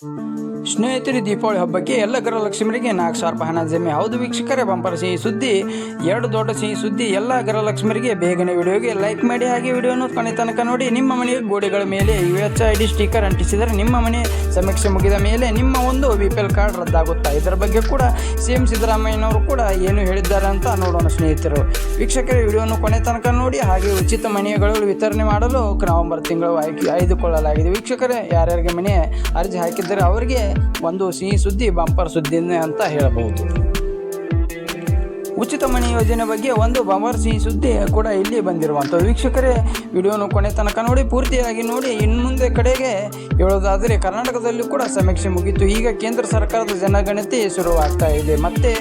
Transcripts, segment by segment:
Mm-hmm. ಸ್ನೇಹಿತರು, ದೀಪಾವಳಿ ಹಬ್ಬಕ್ಕೆ ಎಲ್ಲ ಗೃಹಲಕ್ಷ್ಮೀರಿಗೆ ನಾಲ್ಕು ಸಾವಿರ ರೂಪಾಯಿ ಹಣ ಜಮೆ. ಹೌದು ವೀಕ್ಷಕರೇ, ಬಂಪರ್ ಸಿಹಿ ಸುದ್ದಿ, ಎರಡು ದೊಡ್ಡ ಸಿಹಿ ಸುದ್ದಿ, ಎಲ್ಲ ಗೃಹಲಕ್ಷ್ಮರಿಗೆ ಬೇಗನೆ ವಿಡಿಯೋಗೆ ಲೈಕ್ ಮಾಡಿ ಹಾಗೆ ವಿಡಿಯೋನು ಕೊನೆ ತನಕ ನೋಡಿ ನಿಮ್ಮ ಮನೆಯ ಗೋಡೆಗಳ ಮೇಲೆ U H I D sticker ಅಂಟಿಸಿದರೆ ನಿಮ್ಮ ಮನೆ ಸಮೀಕ್ಷೆ ಮುಗಿದ ಮೇಲೆ ನಿಮ್ಮ ಒಂದು ಬಿ ಪಿ ಎಲ್ ಕಾರ್ಡ್ ರದ್ದಾಗುತ್ತಾ? ಇದರ ಬಗ್ಗೆ ಕೂಡ ಸಿ ಎಂ ಸಿದ್ದರಾಮಯ್ಯನವರು ಕೂಡ ಏನು ಹೇಳಿದ್ದಾರೆ ಅಂತ ನೋಡೋಣ ಸ್ನೇಹಿತರು. ವೀಕ್ಷಕರ, ವಿಡಿಯೋನು ಕೊನೆ ತನಕ ನೋಡಿ ಹಾಗೆ ಉಚಿತ ಮನೆಗಳು ವಿತರಣೆ ಮಾಡಲು ನವೆಂಬರ್ ತಿಂಗಳು ಆಯ್ಕೆ ಆಯ್ದುಕೊಳ್ಳಲಾಗಿದೆ. ವೀಕ್ಷಕರೇ, ಯಾರ್ಯಾರಿಗೆ ಮನೆ ಅರ್ಜಿ ಹಾಕಿದ್ದರೆ ಅವರಿಗೆ ಒಂದು ಸಿಹಿ ಸುದ್ದಿ, ಬಂಪರ್ ಸುದ್ದಿನೇ ಅಂತ ಹೇಳಬಹುದು. ಉಚಿತ ಮನೆ ಯೋಜನೆ ಬಗ್ಗೆ ಒಂದು ಬಂಪರ್ ಸಿಹಿ ಸುದ್ದಿ ಕೂಡ ಇಲ್ಲಿ ಬಂದಿರುವಂಥ ವೀಕ್ಷಕರೇ, ವಿಡಿಯೋನು ಕೊನೆ ತನಕ ನೋಡಿ, ಪೂರ್ತಿಯಾಗಿ ನೋಡಿ. ಇನ್ನು ಮುಂದೆ ಕಡೆಗೆ ಹೇಳೋದಾದರೆ, ಕರ್ನಾಟಕದಲ್ಲೂ ಕೂಡ ಸಮೀಕ್ಷೆ ಮುಗೀತು. ಈಗ ಕೇಂದ್ರ ಸರ್ಕಾರದ ಜನಗಣತಿ ಶುರುವಾಗ್ತಾ ಇದೆ. ಮತ್ತೆ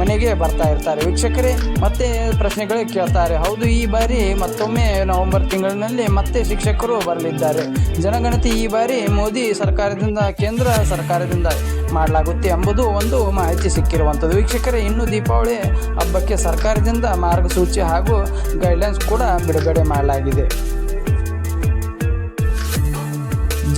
ಮನೆಗೆ ಬರ್ತಾ ಇರ್ತಾರೆ. ವೀಕ್ಷಕರೇ, ಮತ್ತೆ ಪ್ರಶ್ನೆಗಳು ಕೇಳ್ತಾರೆ. ಹೌದು, ಈ ಬಾರಿ ಮತ್ತೊಮ್ಮೆ ನವೆಂಬರ್ ತಿಂಗಳಿನಲ್ಲಿ ಮತ್ತೆ ಶಿಕ್ಷಕರು ಬರಲಿದ್ದಾರೆ. ಜನಗಣತಿ ಈ ಬಾರಿ ಮೋದಿ ಸರ್ಕಾರದಿಂದ, ಕೇಂದ್ರ ಸರ್ಕಾರದಿಂದ ಮಾಡಲಾಗುತ್ತೆ ಎಂಬುದು ಒಂದು ಮಾಹಿತಿ ಸಿಕ್ಕಿರುವಂಥದ್ದು. ವೀಕ್ಷಕರೇ, ಇನ್ನು ದೀಪಾವಳಿ ಹಬ್ಬಕ್ಕೆ ಸರ್ಕಾರದಿಂದ ಮಾರ್ಗಸೂಚಿ ಹಾಗೂ ಗೈಡ್ಲೈನ್ಸ್ ಕೂಡ ಬಿಡುಗಡೆ ಮಾಡಲಾಗಿದೆ.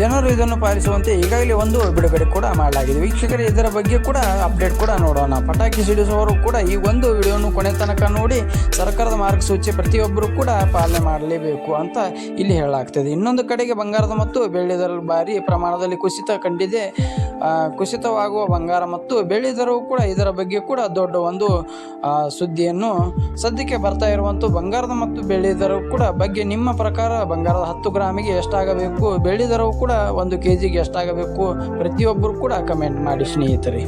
ಜನರು ಇದನ್ನು ಪಾಲಿಸುವಂತೆ ಈಗಾಗಲೇ ಒಂದು ಬಿಡುಗಡೆ ಕೂಡ ಮಾಡಲಾಗಿದೆ. ವೀಕ್ಷಕರು, ಇದರ ಬಗ್ಗೆ ಕೂಡ ಅಪ್ಡೇಟ್ ಕೂಡ ನೋಡೋಣ. ಪಟಾಕಿ ಸಿಡಿಸುವವರು ಕೂಡ ಈ ಒಂದು ವಿಡಿಯೋನು ಕೊನೆ ತನಕ ನೋಡಿ ಸರ್ಕಾರದ ಮಾರ್ಗಸೂಚಿ ಪ್ರತಿಯೊಬ್ಬರು ಕೂಡ ಪಾಲನೆ ಮಾಡಲೇಬೇಕು ಅಂತ ಇಲ್ಲಿ ಹೇಳಲಾಗ್ತದೆ. ಇನ್ನೊಂದು ಕಡೆಗೆ ಬಂಗಾರದ ಮತ್ತು ಬೆಳ್ಳಿ ದರ ಭಾರಿ ಪ್ರಮಾಣದಲ್ಲಿ ಕುಸಿತ ಕಂಡಿದೆ. ಕುಸಿತವಾಗುವ ಬಂಗಾರ ಮತ್ತು ಬೆಳ್ಳಿ ದರವು ಕೂಡ ಇದರ ಬಗ್ಗೆ ಕೂಡ ದೊಡ್ಡ ಒಂದು ಸುದ್ದಿಯನ್ನು ಸದ್ಯಕ್ಕೆ ಬರ್ತಾ ಇರುವಂಥ ಬಂಗಾರದ ಮತ್ತು ಬೆಳ್ಳಿ ದರವು ಕೂಡ ಬಗ್ಗೆ ನಿಮ್ಮ ಪ್ರಕಾರ ಬಂಗಾರದ ಹತ್ತು ಗ್ರಾಮಿಗೆ ಎಷ್ಟಾಗಬೇಕು? ಬೆಳ್ಳಿ ದರವು ಕೂಡ ಒಂದು ಕೆ ಜಿಗೆ ಎಷ್ಟಾಗಬೇಕು? ಪ್ರತಿಯೊಬ್ಬರು ಕೂಡ ಕಮೆಂಟ್ ಮಾಡಿ ಸ್ನೇಹಿತರೆ.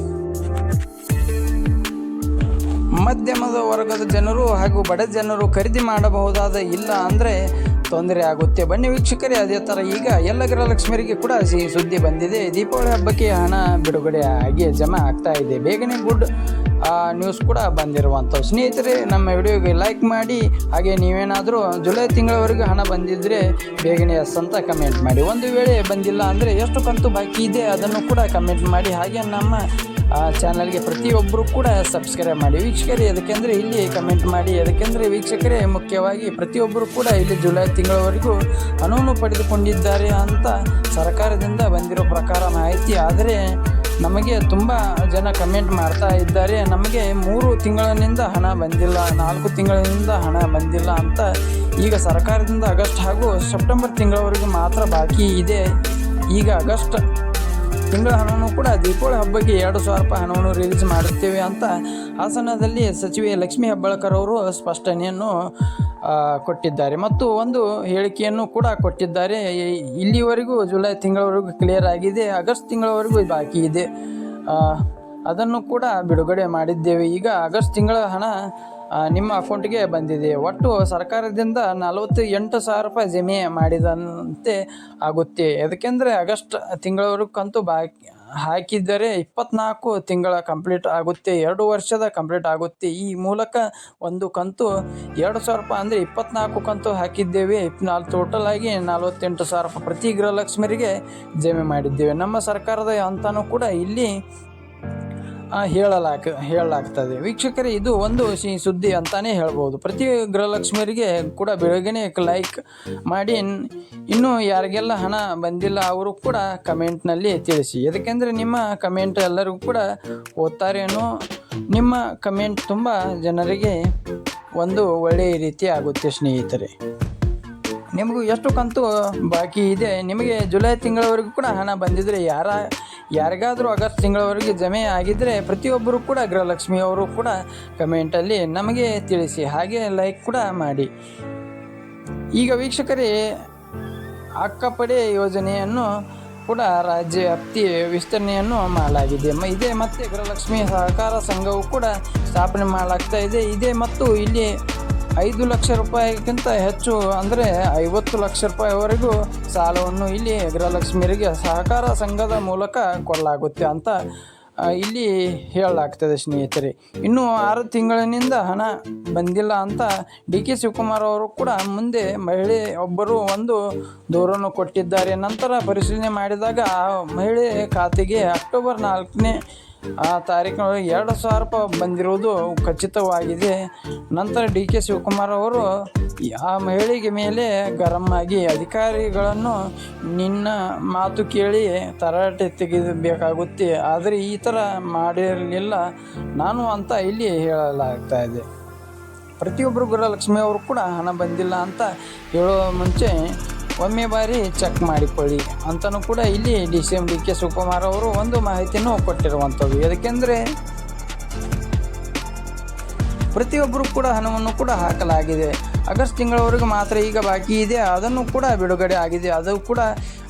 ಮಧ್ಯಮದ ವರ್ಗದ ಜನರು ಹಾಗೂ ಬಡ ಜನರು ಖರೀದಿ ಮಾಡಬಹುದಾದ ಇಲ್ಲ ಅಂದರೆ ತೊಂದರೆ ಆಗುತ್ತೆ. ಬನ್ನಿ ವೀಕ್ಷಕರೇ, ಅದೇ ಥರ ಈಗ ಎಲ್ಲ ಗೃಹಲಕ್ಷ್ಮಿಯರಿಗೆ ಕೂಡ ಸಿಹಿ ಸುದ್ದಿ ಬಂದಿದೆ. ದೀಪಾವಳಿ ಹಬ್ಬಕ್ಕೆ ಹಣ ಬಿಡುಗಡೆ ಆಗಿ ಜಮಾ ಆಗ್ತಾ ಇದೆ. ಬೇಗನೆ ಗುಡ್ ನ್ಯೂಸ್ ಕೂಡ ಬಂದಿರುವಂಥವು ಸ್ನೇಹಿತರೆ, ನಮ್ಮ ವಿಡಿಯೋಗೆ ಲೈಕ್ ಮಾಡಿ, ಹಾಗೆ ನೀವೇನಾದರೂ ಜುಲೈ ತಿಂಗಳವರೆಗೂ ಹಣ ಬಂದಿದ್ದರೆ ಬೇಗನೆ ಎಸ್ ಅಂತ ಕಮೆಂಟ್ ಮಾಡಿ. ಒಂದು ವೇಳೆ ಬಂದಿಲ್ಲ ಅಂದರೆ ಎಷ್ಟು ಕಂತು ಬಾಕಿ ಇದೆ ಅದನ್ನು ಕೂಡ ಕಮೆಂಟ್ ಮಾಡಿ. ಹಾಗೆ ನಮ್ಮ ಚಾನಲ್ಗೆ ಪ್ರತಿಯೊಬ್ಬರು ಕೂಡ ಸಬ್ಸ್ಕ್ರೈಬ್ ಮಾಡಿ. ವೀಕ್ಷಕರೇ ಅದಕ್ಕೆಂದರೆ ಇಲ್ಲಿ ಕಮೆಂಟ್ ಮಾಡಿ. ಅದಕ್ಕೆಂದರೆ ವೀಕ್ಷಕರೇ, ಮುಖ್ಯವಾಗಿ ಪ್ರತಿಯೊಬ್ಬರು ಕೂಡ ಇಲ್ಲಿ ಜುಲೈ ತಿಂಗಳವರೆಗೂ ಹಣವನ್ನು ಪಡೆದುಕೊಂಡಿದ್ದಾರೆ ಅಂತ ಸರ್ಕಾರದಿಂದ ಬಂದಿರೋ ಪ್ರಕಾರ ಮಾಹಿತಿ. ಆದರೆ ನಮಗೆ ತುಂಬ ಜನ ಕಮೆಂಟ್ ಮಾಡ್ತಾ ಇದ್ದಾರೆ. ನಮಗೆ ಮೂರು ತಿಂಗಳಿನಿಂದ ಹಣ ಬಂದಿಲ್ಲ, ನಾಲ್ಕು ತಿಂಗಳಿನಿಂದ ಹಣ ಬಂದಿಲ್ಲ ಅಂತ ಈಗ ಸರ್ಕಾರದಿಂದ ಆಗಸ್ಟ್ ಹಾಗೂ ಸೆಪ್ಟೆಂಬರ್ ತಿಂಗಳವರೆಗೂ ಮಾತ್ರ ಬಾಕಿ ಇದೆ. ಈಗ ಆಗಸ್ಟ್ ತಿಂಗಳ ಹಣವನ್ನು ಕೂಡ ದೀಪಾವಳಿ ಹಬ್ಬಕ್ಕೆ ಎರಡು ಸಾವಿರ ರೂಪಾಯಿ ಹಣವನ್ನು ರಿಲೀಸ್ ಮಾಡುತ್ತೇವೆ ಅಂತ ಹಾಸನದಲ್ಲಿ ಸಚಿವೆ ಲಕ್ಷ್ಮೀ ಹೆಬ್ಬಾಳ್ಕರ್ ಅವರು ಸ್ಪಷ್ಟನೆಯನ್ನು ಕೊಟ್ಟಿದ್ದಾರೆ. ಮತ್ತು ಒಂದು ಹೇಳಿಕೆಯನ್ನು ಕೂಡ ಕೊಟ್ಟಿದ್ದಾರೆ. ಇಲ್ಲಿವರೆಗೂ ಜುಲೈ ತಿಂಗಳವರೆಗೂ ಕ್ಲಿಯರ್ ಆಗಿದೆ. ಆಗಸ್ಟ್ ತಿಂಗಳವರೆಗೂ ಬಾಕಿ ಇದೆ. ಅದನ್ನು ಕೂಡ ಬಿಡುಗಡೆ ಮಾಡಿದ್ದೇವೆ. ಈಗ ಆಗಸ್ಟ್ ತಿಂಗಳ ಹಣ ನಿಮ್ಮ ಅಕೌಂಟ್ಗೆ ಬಂದಿದೆ. ಒಟ್ಟು ಸರ್ಕಾರದಿಂದ ನಲವತ್ತು ಎಂಟು ಸಾವಿರ ರೂಪಾಯಿ ಜಮೆ ಮಾಡಿದಂತೆ ಆಗುತ್ತೆ. ಯಾಕೆಂದರೆ ಆಗಸ್ಟ್ ತಿಂಗಳವರೆಗೂ ಕಂತು ಬಾಕಿ ಹಾಕಿದ್ದರೆ ಇಪ್ಪತ್ನಾಲ್ಕು ತಿಂಗಳ ಕಂಪ್ಲೀಟ್ ಆಗುತ್ತೆ, ಎರಡು ವರ್ಷದ ಕಂಪ್ಲೀಟ್ ಆಗುತ್ತೆ. ಈ ಮೂಲಕ ಒಂದು ಕಂತು ಎರಡು ಸಾವಿರ ರೂಪಾಯಿ ಅಂದರೆ ಇಪ್ಪತ್ನಾಲ್ಕು ಕಂತು ಹಾಕಿದ್ದೇವೆ. ಇಪ್ನಾಲ್ಕು ಟೋಟಲ್ ಆಗಿ ನಲವತ್ತೆಂಟು ಸಾವಿರ ರೂಪಾಯಿ ಪ್ರತಿ ಗೃಹಲಕ್ಷ್ಮರಿಗೆ ಜಮೆ ಮಾಡಿದ್ದೇವೆ. ನಮ್ಮ ಸರ್ಕಾರದ ಅಂತಾನೂ ಕೂಡ ಇಲ್ಲಿ ಆ, ಹೇಳಲಾಗ ಹೇಳಲಾಗ್ತದೆ. ವೀಕ್ಷಕರೇ ಇದು ಒಂದು ಸಿಹಿ ಸುದ್ದಿ ಅಂತಾನೆ ಹೇಳ್ಬೋದು. ಪ್ರತಿ ಗೃಹಲಕ್ಷ್ಮಿಯರಿಗೆ ಕೂಡ ಬೆಳಗ್ಗೆ ಲೈಕ್ ಮಾಡಿ ಇನ್- ಇನ್ನು ಯಾರಿಗೆಲ್ಲ ಹಣ ಬಂದಿಲ್ಲ ಅವರು ಕೂಡ ಕಮೆಂಟ್ನಲ್ಲಿ ತಿಳಿಸಿ. ಯಾಕೆಂದರೆ ನಿಮ್ಮ ಕಮೆಂಟ್ ಎಲ್ಲರಿಗೂ ಕೂಡ ಓದ್ತಾರೇನೋ ನಿಮ್ಮ ಕಮೆಂಟ್ ತುಂಬ ಜನರಿಗೆ ಒಂದು ಒಳ್ಳೆಯ ರೀತಿ ಆಗುತ್ತೆ ಸ್ನೇಹಿತರೆ. ನಿಮಗೂ ಎಷ್ಟು ಕಂತು ಬಾಕಿ ಇದೆ ನಿಮಗೆ ಜುಲೈ ತಿಂಗಳವರೆಗೂ ಕೂಡ ಹಣ ಬಂದಿದ್ದರೆ ಯಾರ ಯಾರಿಗಾದರೂ ಆಗಸ್ಟ್ ತಿಂಗಳವರೆಗೆ ಜಮೆ ಆಗಿದ್ದರೆ ಪ್ರತಿಯೊಬ್ಬರು ಕೂಡ ಗೃಹಲಕ್ಷ್ಮಿ ಅವರು ಕೂಡ ಕಮೆಂಟಲ್ಲಿ ನಮಗೆ ತಿಳಿಸಿ, ಹಾಗೆ ಲೈಕ್ ಕೂಡ ಮಾಡಿ. ಈಗ ವೀಕ್ಷಕರೇ, ಅಕ್ಕಪಡೆ ಯೋಜನೆಯನ್ನು ಕೂಡ ರಾಜ್ಯ ವ್ಯಾಪ್ತಿ ವಿಸ್ತರಣೆಯನ್ನು ಮಾಡಲಾಗಿದೆ. ಇದೇ ಮತ್ತೆ ಗೃಹಲಕ್ಷ್ಮಿ ಸಹಕಾರ ಸಂಘವು ಕೂಡ ಸ್ಥಾಪನೆ ಮಾಡಲಾಗ್ತಾ ಇದೆ. ಇದೇ ಮತ್ತು ಇಲ್ಲಿ ಐದು ಲಕ್ಷ ರೂಪಾಯಿಗಿಂತ ಹೆಚ್ಚು ಅಂದರೆ ಐವತ್ತು ಲಕ್ಷ ರೂಪಾಯಿವರೆಗೂ ಸಾಲವನ್ನು ಇಲ್ಲಿ ಗೃಹಲಕ್ಷ್ಮಿಯರಿಗೆ ಸಹಕಾರ ಸಂಘದ ಮೂಲಕ ಕೊಡಲಾಗುತ್ತೆ ಅಂತ ಇಲ್ಲಿ ಹೇಳಲಾಗ್ತದೆ ಸ್ನೇಹಿತರೆ. ಇನ್ನು ಆರು ತಿಂಗಳಿನಿಂದ ಹಣ ಬಂದಿಲ್ಲ ಅಂತ ಡಿ ಕೆ ಶಿವಕುಮಾರ್ ಅವರು ಕೂಡ ಮುಂದೆ ಮಹಿಳೆ ಒಬ್ಬರು ಒಂದು ದೂರನ್ನು ಕೊಟ್ಟಿದ್ದಾರೆ. ನಂತರ ಪರಿಶೀಲನೆ ಮಾಡಿದಾಗ ಆ ಮಹಿಳೆ ಖಾತೆಗೆ ಅಕ್ಟೋಬರ್ ನಾಲ್ಕನೇ ಆ ತಾರೀಕಿನೊಳಗೆ ಎರಡು ಸಾವಿರ ರೂಪಾಯಿ ಬಂದಿರುವುದು ಖಚಿತವಾಗಿದೆ. ನಂತರ ಡಿ ಕೆ ಶಿವಕುಮಾರ್ ಅವರು ಆ ಮಹಿಳೆಗೆ ಮೇಲೆ ಗರಂ ಆಗಿ ಅಧಿಕಾರಿಗಳನ್ನು ನಿನ್ನ ಮಾತು ಕೇಳಿ ತರಾಟೆ ತೆಗೆದಬೇಕಾಗುತ್ತೆ ಆದರೆ ಈ ಥರ ಮಾಡಿರಲಿಲ್ಲ. ನಾನು ಅಂತ ಇಲ್ಲಿ ಹೇಳಲಾಗ್ತಾ ಇದೆ. ಪ್ರತಿಯೊಬ್ಬರು ಗೃಹಲಕ್ಷ್ಮಿ ಅವರು ಕೂಡ ಹಣ ಬಂದಿಲ್ಲ ಅಂತ ಹೇಳೋ ಮುಂಚೆ ಒಮ್ಮೆ ಬಾರಿ ಚೆಕ್ ಮಾಡಿಕೊಳ್ಳಿ ಅಂತಲೂ ಕೂಡ ಇಲ್ಲಿ D C M D K Shivakumar ಅವರು ಒಂದು ಮಾಹಿತಿಯನ್ನು ಕೊಟ್ಟಿರುವಂಥದ್ದು. ಯಾಕೆಂದರೆ ಪ್ರತಿಯೊಬ್ಬರು ಕೂಡ ಹಣವನ್ನು ಕೂಡ ಹಾಕಲಾಗಿದೆ. ಆಗಸ್ಟ್ ತಿಂಗಳವರೆಗೂ ಮಾತ್ರ ಈಗ ಬಾಕಿ ಇದೆ. ಅದನ್ನು ಕೂಡ ಬಿಡುಗಡೆ ಆಗಿದೆ. ಅದು ಕೂಡ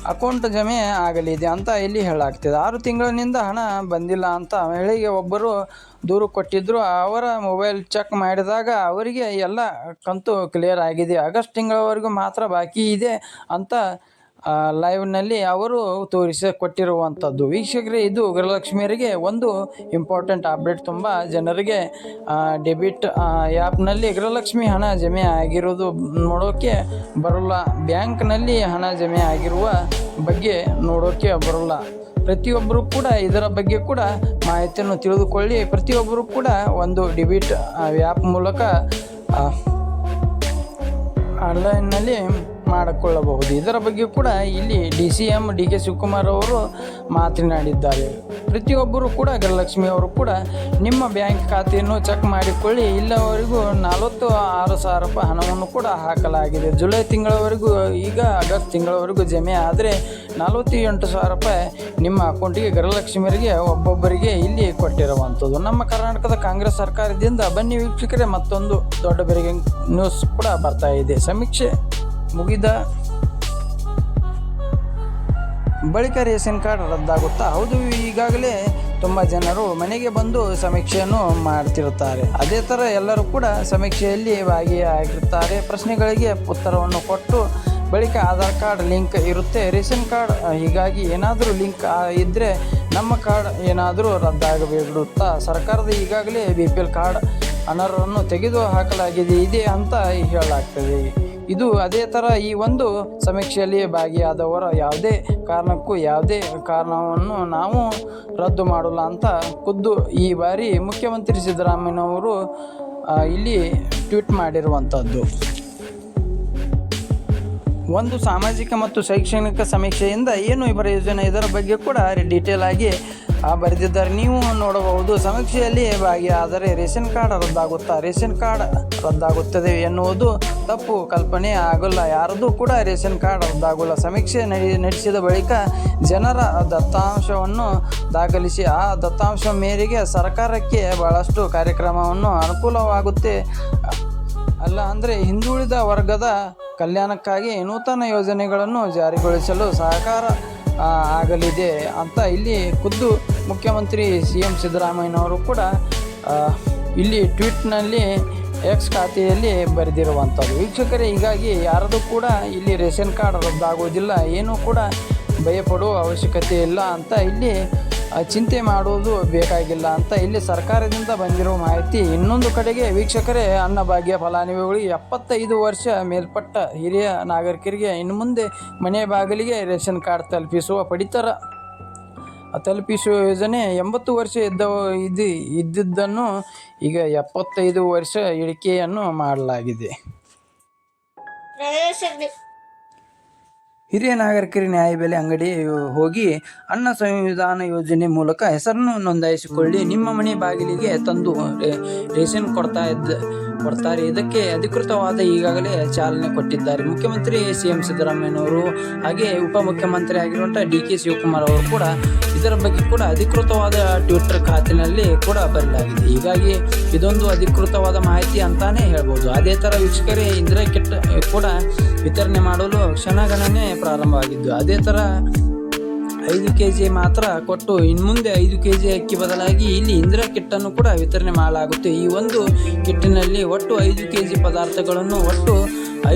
ಅಕೌಂಟ್ ಜಮೆ ಆಗಲಿದೆ ಅಂತ ಇಲ್ಲಿ ಹೇಳಾಗ್ತಿದೆ ಆರು ತಿಂಗಳಿನಿಂದ ಹಣ ಬಂದಿಲ್ಲ ಅಂತ ಮಹಿಳೆಗೆ ಒಬ್ಬರು ದೂರು ಕೊಟ್ಟಿದ್ದರು ಅವರ ಮೊಬೈಲ್ ಚೆಕ್ ಮಾಡಿದಾಗ ಅವರಿಗೆ ಎಲ್ಲ ಕಂತು ಕ್ಲಿಯರ್ ಆಗಿದೆ. ಆಗಸ್ಟ್ ತಿಂಗಳವರೆಗೂ ಮಾತ್ರ ಬಾಕಿ ಇದೆ ಅಂತ ಲೈವ್ನಲ್ಲಿ ಅವರು ತೋರಿಸಿ ಕೊಟ್ಟಿರುವಂಥದ್ದು ವೀಕ್ಷಕರೇ, ಇದು ಗೃಹಲಕ್ಷ್ಮಿಯರಿಗೆ ಒಂದು ಇಂಪಾರ್ಟೆಂಟ್ ಅಪ್ಡೇಟ್ ತುಂಬ ಜನರಿಗೆ ಡೆಬಿಟ್ ಆ್ಯಪ್ನಲ್ಲಿ ಗೃಹಲಕ್ಷ್ಮಿ ಹಣ ಜಮೆ ಆಗಿರೋದು ನೋಡೋಕ್ಕೆ ಬರೋಲ್ಲ. ಬ್ಯಾಂಕ್ನಲ್ಲಿ ಹಣ ಜಮೆ ಆಗಿರುವ ಬಗ್ಗೆ ನೋಡೋಕ್ಕೆ ಬರೋಲ್ಲ. ಪ್ರತಿಯೊಬ್ಬರು ಕೂಡ ಇದರ ಬಗ್ಗೆ ಕೂಡ ಮಾಹಿತಿಯನ್ನು ತಿಳಿದುಕೊಳ್ಳಿ. ಪ್ರತಿಯೊಬ್ಬರು ಕೂಡ ಒಂದು ಡೆಬಿಟ್ ಆ್ಯಪ್ ಮೂಲಕ ಆನ್ಲೈನ್ನಲ್ಲಿ ಮಾಡಿಕೊಳ್ಳಬಹುದು. ಇದರ ಬಗ್ಗೆ ಕೂಡ ಇಲ್ಲಿ D C M D K Shivakumar ಅವರು ಮಾತನಾಡಿದ್ದಾರೆ. ಪ್ರತಿಯೊಬ್ಬರು ಕೂಡ ಗೃಹಲಕ್ಷ್ಮಿ ಅವರು ಕೂಡ ನಿಮ್ಮ ಬ್ಯಾಂಕ್ ಖಾತೆಯನ್ನು ಚೆಕ್ ಮಾಡಿಕೊಳ್ಳಿ. ಇಲ್ಲವರೆಗೂ ನಲವತ್ತು ಆರು ಸಾವಿರ ರೂಪಾಯಿ ಹಣವನ್ನು ಕೂಡ ಹಾಕಲಾಗಿದೆ. ಜುಲೈ ತಿಂಗಳವರೆಗೂ, ಈಗ ಆಗಸ್ಟ್ ತಿಂಗಳವರೆಗೂ ಜಮೆ ಆದರೆ ನಲವತ್ತು ಎಂಟು ಸಾವಿರ ರೂಪಾಯಿ ನಿಮ್ಮ ಅಕೌಂಟಿಗೆ ಗೃಹಲಕ್ಷ್ಮಿಯರಿಗೆ, ಒಬ್ಬೊಬ್ಬರಿಗೆ ಇಲ್ಲಿ ಕೊಟ್ಟಿರುವಂಥದ್ದು. ನಮ್ಮ ಕರ್ನಾಟಕದ ಕಾಂಗ್ರೆಸ್ ಸರ್ಕಾರದಿಂದ ಬನ್ನಿ ವೀಕ್ಷಕರೇ, ಮತ್ತೊಂದು ದೊಡ್ಡ ಬೆರಿಗೆ ನ್ಯೂಸ್ ಕೂಡ ಬರ್ತಾ ಇದೆ. ಸಮೀಕ್ಷೆ. ಮುಗಿದ ಬಳಿಕ ರೇಷನ್ ಕಾರ್ಡ್ ರದ್ದಾಗುತ್ತಾ ಹೌದು, ಈಗಾಗಲೇ ತುಂಬ ಜನರು ಮನೆಗೆ ಬಂದು ಸಮೀಕ್ಷೆಯನ್ನು ಮಾಡ್ತಿರುತ್ತಾರೆ. ಅದೇ ಥರ ಎಲ್ಲರೂ ಕೂಡ ಸಮೀಕ್ಷೆಯಲ್ಲಿ ಭಾಗಿಯಾಗಿರುತ್ತಾರೆ. ಪ್ರಶ್ನೆಗಳಿಗೆ ಉತ್ತರವನ್ನು ಕೊಟ್ಟು ಬಳಿಕ ಆಧಾರ್ ಕಾರ್ಡ್ ಲಿಂಕ್ ಇರುತ್ತೆ. ರೇಷನ್ ಕಾರ್ಡ್, ಹೀಗಾಗಿ ಏನಾದರೂ ಲಿಂಕ್ ಇದ್ದರೆ ನಮ್ಮ ಕಾರ್ಡ್ ಏನಾದರೂ ರದ್ದಾಗಬೇಕಿರುತ್ತಾ ಸರ್ಕಾರದ ಈಗಾಗಲೇ ಬಿ ಪಿ ಎಲ್ ಕಾರ್ಡ್ ಅನರ್ಹವನ್ನು ತೆಗೆದು ಹಾಕಲಾಗಿದೆ ಇದೆ ಅಂತ ಹೇಳಲಾಗ್ತದೆ. ಇದು ಅದೇ ಥರ ಈ ಒಂದು ಸಮೀಕ್ಷೆಯಲ್ಲಿ ಭಾಗಿಯಾದವರ ಯಾವುದೇ ಕಾರಣಕ್ಕೂ ಯಾವುದೇ ಕಾರಣವನ್ನು ನಾವು ರದ್ದು ಮಾಡಲ್ಲ ಅಂತ ಖುದ್ದು ಈ ಬಾರಿ ಮುಖ್ಯಮಂತ್ರಿ ಸಿದ್ದರಾಮಯ್ಯನವರು ಇಲ್ಲಿ ಟ್ವೀಟ್ ಮಾಡಿರುವಂಥದ್ದು. ಒಂದು ಸಾಮಾಜಿಕ ಮತ್ತು ಶೈಕ್ಷಣಿಕ ಸಮೀಕ್ಷೆಯಿಂದ ಏನು ಪ್ರಯೋಜನ ಇದರ ಬಗ್ಗೆ ಕೂಡ ಡೀಟೇಲ್ ಆಗಿ ಬರೆದಿದ್ದಾರೆ. ನೀವು ನೋಡಬಹುದು, ಸಮೀಕ್ಷೆಯಲ್ಲಿ ಭಾಗಿಯಾದರೆ ರೇಷನ್ ಕಾರ್ಡ್ ರದ್ದಾಗುತ್ತಾ? ರೇಷನ್ ಕಾರ್ಡ್ ರದ್ದಾಗುತ್ತದೆ ಎನ್ನುವುದು ತಪ್ಪು ಕಲ್ಪನೆ ಆಗಲ್ಲ. ಯಾರದೂ ಕೂಡ ರೇಷನ್ ಕಾರ್ಡ್ ರದ್ದಾಗಲ್ಲ ಸಮೀಕ್ಷೆ ನಡೆ, ನಡೆಸಿದ ಬಳಿಕ ಜನರ ದತ್ತಾಂಶವನ್ನು ದಾಖಲಿಸಿ, ಆ ದತ್ತಾಂಶ ಮೇರೆಗೆ ಸರ್ಕಾರಕ್ಕೆ ಬಹಳಷ್ಟು ಕಾರ್ಯಕ್ರಮವನ್ನು ಅನುಕೂಲವಾಗುತ್ತೆ. ಅಲ್ಲ ಅಂದರೆ ಹಿಂದುಳಿದ ವರ್ಗದ ಕಲ್ಯಾಣಕ್ಕಾಗಿ ನೂತನ ಯೋಜನೆಗಳನ್ನು ಜಾರಿಗೊಳಿಸಲು ಸಹಕಾರ ಆಗಲಿದೆ ಅಂತ ಇಲ್ಲಿ ಖುದ್ದು ಮುಖ್ಯಮಂತ್ರಿ ಸಿ ಎಂ ಸಿದ್ದರಾಮಯ್ಯನವರು ಕೂಡ ಇಲ್ಲಿ ಟ್ವೀಟ್ನಲ್ಲಿ ಎಕ್ಸ್ ಖಾತೆಯಲ್ಲಿ ಬರೆದಿರುವಂಥದ್ದು. ವೀಕ್ಷಕರೇ, ಹೀಗಾಗಿ ಯಾರದು ಕೂಡ ಇಲ್ಲಿ ರೇಷನ್ ಕಾರ್ಡ್ ರದ್ದಾಗುವುದಿಲ್ಲ. ಏನೂ ಕೂಡ ಭಯಪಡುವ ಅವಶ್ಯಕತೆ ಇಲ್ಲ ಅಂತ ಇಲ್ಲಿ ಚಿಂತೆ ಮಾಡುವುದು ಬೇಕಾಗಿಲ್ಲ ಅಂತ ಇಲ್ಲಿ ಸರ್ಕಾರದಿಂದ ಬಂದಿರುವ ಮಾಹಿತಿ. ಇನ್ನೊಂದು ಕಡೆಗೆ ವೀಕ್ಷಕರೇ, ಅನ್ನಭಾಗ್ಯ ಫಲಾನುಭವಿಗಳಿಗೆ ಎಪ್ಪತ್ತೈದು ವರ್ಷ ಮೇಲ್ಪಟ್ಟ ಹಿರಿಯ ನಾಗರಿಕರಿಗೆ ಇನ್ನು ಮುಂದೆ ಮನೆ ಬಾಗಿಲಿಗೆ ರೇಷನ್ ಕಾರ್ಡ್ ತಲುಪಿಸುವ ಪಡಿತರ ತಲುಪಿಸುವ ಯೋಜನೆ ಎಂಬತ್ತು ವರ್ಷ ಇದ್ದ ಇದು ಇದ್ದಿದ್ದನ್ನು ಈಗ ಎಪ್ಪತ್ತೈದು ವರ್ಷ ಇಳಿಕೆಯನ್ನು ಮಾಡಲಾಗಿದೆ. ಹಿರಿಯ ನಾಗರಿಕರ ನ್ಯಾಯಬೆಲೆ ಅಂಗಡಿ ಹೋಗಿ ಅನ್ನ ಸಂವಿಧಾನ ಯೋಜನೆ ಮೂಲಕ ಹೆಸರನ್ನು ನೋಂದಾಯಿಸಿಕೊಳ್ಳಿ. ನಿಮ್ಮ ಮನೆ ಬಾಗಿಲಿಗೆ ತಂದು ರೇಷನ್ ಕೊಡ್ತಾ ಇದ್ದ ಕೊಡ್ತಾರೆ ಇದಕ್ಕೆ ಅಧಿಕೃತವಾದ ಈಗಾಗಲೇ ಚಾಲನೆ ಕೊಟ್ಟಿದ್ದಾರೆ. ಮುಖ್ಯಮಂತ್ರಿ ಸಿ ಎಂ ಸಿದ್ದರಾಮಯ್ಯನವರು ಹಾಗೆ ಉಪಮುಖ್ಯಮಂತ್ರಿ ಆಗಿರುವಂಥ ಡಿ ಕೆ ಶಿವಕುಮಾರ್ ಅವರು ಕೂಡ ಇದರ ಬಗ್ಗೆ ಕೂಡ ಅಧಿಕೃತವಾದ ಟ್ವಿಟರ್ ಖಾತೆಯಲ್ಲಿ ಕೂಡ ಬರಲಾಗಿದೆ ಹೀಗಾಗಿ ಇದೊಂದು ಅಧಿಕೃತವಾದ ಮಾಹಿತಿ ಅಂತಾನೆ ಹೇಳ್ಬೋದು. ಅದೇ ಥರ ವೀಕ್ಷಕರೇ, ಇಂದಿರಾ ಕಿಟ್ ಕೂಡ ವಿತರಣೆ ಮಾಡಲು ಕ್ಷಣಗಣನೆ ಪ್ರಾರಂಭವಾಗಿದ್ದು, ಅದೇ ಥರ ಐದು ಕೆ ಜಿ ಮಾತ್ರ ಕೊಟ್ಟು ಇನ್ನು ಮುಂದೆ ಐದು ಕೆ ಜಿ ಅಕ್ಕಿ ಬದಲಾಗಿ ಇಲ್ಲಿ ಇಂದಿರಾ ಕಿಟ್ಟನ್ನು ಕೂಡ ವಿತರಣೆ ಮಾಡಲಾಗುತ್ತೆ. ಈ ಒಂದು ಕಿಟ್ಟಿನಲ್ಲಿ ಒಟ್ಟು ಐದು ಕೆ ಜಿ ಪದಾರ್ಥಗಳನ್ನು, ಒಟ್ಟು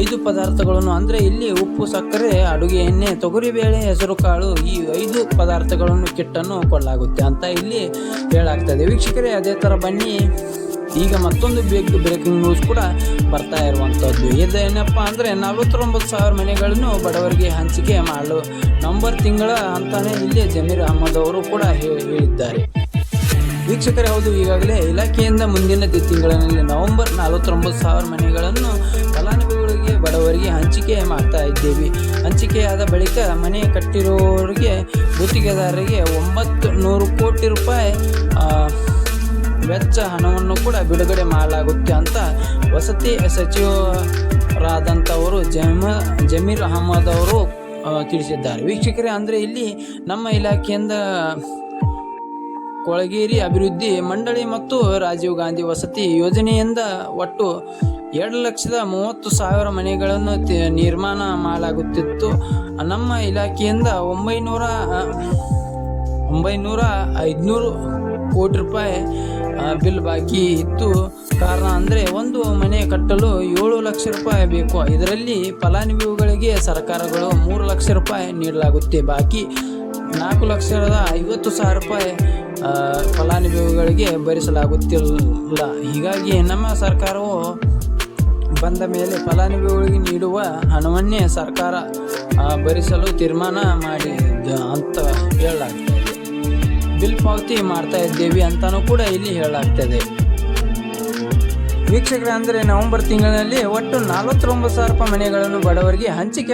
ಐದು ಪದಾರ್ಥಗಳನ್ನು ಅಂದರೆ ಇಲ್ಲಿ ಉಪ್ಪು, ಸಕ್ಕರೆ, ಅಡುಗೆ ಎಣ್ಣೆ ತೊಗರಿಬೇಳೆ ಹೆಸರು ಕಾಳು ಈ ಐದು ಪದಾರ್ಥಗಳನ್ನು ಕಿಟ್ಟನ್ನು ಕೊಡಲಾಗುತ್ತೆ ಅಂತ ಇಲ್ಲಿ ಹೇಳಾಗ್ತದೆ ವೀಕ್ಷಕರೇ, ಅದೇ ಥರ ಬನ್ನಿ. ಈಗ ಮತ್ತೊಂದು ಬೇಕ್ ಬ್ರೇಕಿಂಗ್ ನ್ಯೂಸ್ ಕೂಡ ಬರ್ತಾ ಇರುವಂಥದ್ದು ಇದೇನಪ್ಪ ಅಂದರೆ ನಲವತ್ತೊಂಬತ್ತು ಸಾವಿರ ಮನೆಗಳನ್ನು ಬಡವರಿಗೆ ಹಂಚಿಕೆ ಮಾಡಲು ನವಂಬರ್ ತಿಂಗಳ ಅಂತಾನೆ ಇಲ್ಲಿ ಜಮೀರ್ ಅಹಮದ್ ಅವರು ಕೂಡ ಹೇಳಿದ್ದಾರೆ. ವೀಕ್ಷಕರೇ, ಹೌದು, ಈಗಾಗಲೇ ಇಲಾಖೆಯಿಂದ ಮುಂದಿನ ತಿಂಗಳಲ್ಲಿ ನವೆಂಬರ್ ನಲವತ್ತೊಂಬತ್ತು ಸಾವಿರ ಮನೆಗಳನ್ನು ಫಲಾನುಭವಿಗಳಿಗೆ ಬಡವರಿಗೆ ಹಂಚಿಕೆ ಮಾಡ್ತಾ ಇದ್ದೇವೆ. ಹಂಚಿಕೆಯಾದ ಬಳಿಕ ಮನೆ ಕಟ್ಟಿರೋರಿಗೆ ಗುತ್ತಿಗೆದಾರರಿಗೆ ಒಂಬತ್ತು ನೂರು ಕೋಟಿ ರೂಪಾಯಿ ವೆಚ್ಚ ಹಣವನ್ನು ಕೂಡ ಬಿಡುಗಡೆ ಮಾಡಲಾಗುತ್ತೆ ಅಂತ ವಸತಿ ಸಚಿವರಾದಂಥವರು ಜಮ, ಜಮೀರ್ ಅಹಮದ್ ಅವರು ತಿಳಿಸಿದ್ದಾರೆ. ವೀಕ್ಷಕರೇ, ಅಂದರೆ ಇಲ್ಲಿ ನಮ್ಮ ಇಲಾಖೆಯಿಂದ ಕೊಳಗೇರಿ ಅಭಿವೃದ್ಧಿ ಮಂಡಳಿ ಮತ್ತು ರಾಜೀವ್ ಗಾಂಧಿ ವಸತಿ ಯೋಜನೆಯಿಂದ ಒಟ್ಟು ಎರಡು ಲಕ್ಷದ ಮೂವತ್ತು ಸಾವಿರ ಮನೆಗಳನ್ನು ನಿರ್ಮಾಣ ಮಾಡಲಾಗುತ್ತಿತ್ತು. ನಮ್ಮ ಇಲಾಖೆಯಿಂದ ಒಂಬೈನೂರ ಒಂಬೈನೂರ ಐದುನೂರು ಕೋಟಿ ರೂಪಾಯಿ ಬಿಲ್ ಬಾಕಿ ಇತ್ತು. ಕಾರಣ ಅಂದರೆ ಒಂದು ಮನೆ ಕಟ್ಟಲು ಏಳು ಲಕ್ಷ ರೂಪಾಯಿ ಬೇಕು. ಇದರಲ್ಲಿ ಫಲಾನುಭವಿಗಳಿಗೆ ಸರ್ಕಾರಗಳು ಮೂರು ಲಕ್ಷ ರೂಪಾಯಿ ನೀಡಲಾಗುತ್ತೆ. ಬಾಕಿ ನಾಲ್ಕು ಲಕ್ಷದ ಐವತ್ತು ಸಾವಿರ ರೂಪಾಯಿ ಫಲಾನುಭವಿಗಳಿಗೆ ಭರಿಸಲಾಗುತ್ತಿಲ್ಲ. ಹೀಗಾಗಿ ನಮ್ಮ ಸರ್ಕಾರವು ಬಂದ ಮೇಲೆ ಫಲಾನುಭವಿಗಳಿಗೆ ನೀಡುವ ಹಣವನ್ನೇ ಸರ್ಕಾರ ಭರಿಸಲು ತೀರ್ಮಾನ ಮಾಡಿದ ಅಂತ ಹೇಳಲಾಗ್ತದೆ ಬಿಲ್ ಪಾವತಿ ಮಾಡ್ತಾ ಇದ್ದೇವೆ ಅಂತಾನೂ ಕೂಡ ಇಲ್ಲಿ ಹೇಳಲಾಗ್ತದೆ. ವೀಕ್ಷಕರೇ, ಅಂದರೆ ನವೆಂಬರ್ ತಿಂಗಳಿನಲ್ಲಿ ಒಟ್ಟು ನಲವತ್ತೊಂಬತ್ತು ಸಾವಿರ ರೂಪಾಯಿ ಮನೆಗಳನ್ನು ಬಡವರಿಗೆ ಹಂಚಿಕೆ